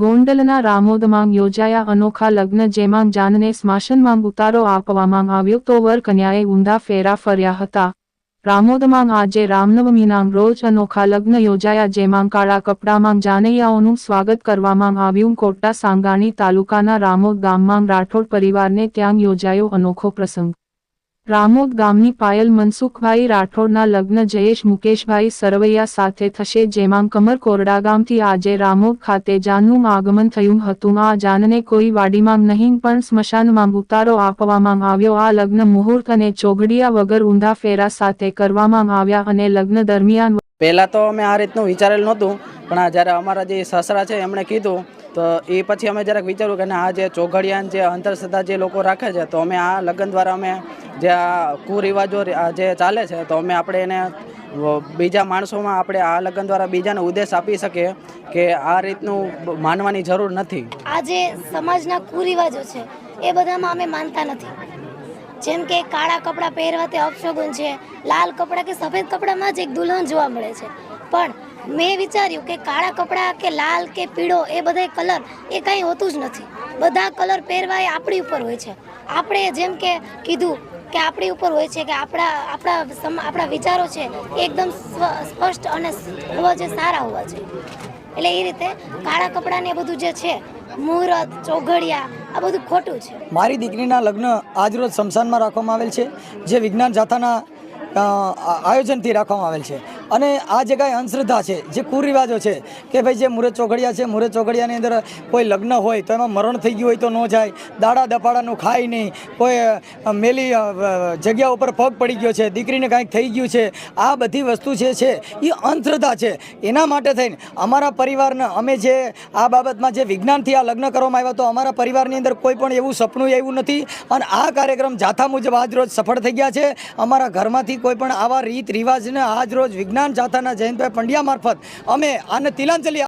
ગોંડલના રામોદમાં યોજાયા અનોખા લગ્ન જેમાં જાનને સ્માશનમાં ઉતારો આપવામાં આવ્યો તો વર કન્યાએ ઊંધા ફેરા ફર્યા હતા. રામોદમાં આજે રામનવમીના રોજ અનોખા લગ્ન યોજાયા જેમાં કાળા કપડામાં જાનૈયાઓનું સ્વાગત કરવામાં આવ્યું. કોટા સાંગાણી તાલુકાના રામોદ ગામમાં રાઠોડ પરિવારને ત્યાં યોજાયો અનોખો પ્રસંગ. રામોદ ગામની પાયલ મનસુખભાઈ રાઠોડના લગ્ન જયેશ મુકેશભાઈ સરવૈયા સાથે થશે, જેમાં કમર કોરડા ગામથી આજે રામોદ ખાતે જાનનું આગમન થયું હતું. આ જાનને કોઈ વાડીમાં નહીં, પણ સ્મશાનમાં ઉતારો આપવામાં આવ્યો. આ લગ્ન મુહૂર્ત અને ચોઘડિયા વગર ઊંધા ફેરા સાથે કરવામાં આવ્યા અને લગ્ન દરમિયાન પહેલાં તો અમે આ રીતનું વિચારેલું નહોતું, પણ આ જ્યારે અમારા જે સસરા છે, એમણે કીધું, તો એ પછી અમે જરાક વિચાર્યું કે આ જે ચોઘડિયાન જે અંધશ્રદ્ધા જે લોકો રાખે છે, તો અમે આ લગ્ન દ્વારા અમે જે આ કુરિવાજો જે ચાલે છે, તો અમે આપણે એને બીજા માણસોમાં આપણે આ લગ્ન દ્વારા બીજાને ઉદ્દેશ આપી શકીએ કે આ રીતનું માનવાની જરૂર નથી. આ જે સમાજના કુરિવાજો છે, એ બધામાં અમે માનતા નથી. જેમ કે કાળા કપડાં પહેરવા તે અપશગુન છે, લાલ કપડાં કે સફેદ કપડામાં જ એક દુલ્હન જોવા મળે છે. પણ મેં વિચાર્યું કે કાળા કપડાં કે લાલ કે પીળો એ બધા કલર એ કાંઈ હોતું જ નથી. બધા કલર પહેરવા એ આપણી ઉપર હોય છે. આપણે જેમ કે કીધું કે આપણી ઉપર હોય છે, કે આપણા આપણા આપણા વિચારો છે એકદમ સ્પષ્ટ અને હોવા જે સારા હોવા જોઈએ. એટલે એ રીતે કાળા કપડાને બધું જે છે, મુહૂર્ત, ચોઘડિયા, આ બધું ખોટું છે. મારી દીકરીના લગ્ન આજરોજ શમશાનમાં રાખવામાં આવેલ છે, જે વિજ્ઞાન જાથાના આયોજનથી રાખવામાં આવેલ છે. અને આ જે કાંઈ અંધશ્રદ્ધા છે, જે કુરિવાજો છે કે ભાઈ જે મુહૂર્ત ચોઘડિયા છે મુહૂર્ત ચોઘડિયાની અંદર કોઈ લગ્ન હોય તો એમાં મરણ થઈ ગયું હોય તો ન જાય, દાડા દપાડાનું ખાય નહીં, કોઈ મેલી જગ્યા ઉપર પગ પડી ગયો છે, દીકરીને કાંઈક થઈ ગયું છે, આ બધી વસ્તુ જે છે એ અંધશ્રદ્ધા છે. એના માટે થઈને અમારા પરિવારને અમે જે આ બાબતમાં જે વિજ્ઞાનથી આ લગ્ન કરવામાં આવ્યા તો અમારા પરિવારની અંદર કોઈ પણ એવું સપનું એવું નથી અને આ કાર્યક્રમ જાથા મુજબ આજ રોજ સફળ થઈ ગયા છે. અમારા ઘરમાંથી કોઈ પણ આવા રીત રિવાજને આજ રોજ વિજ્ઞાન જાથાના જયંતભાઈ પંડ્યા મારફત અમે આને તિલાંજલિ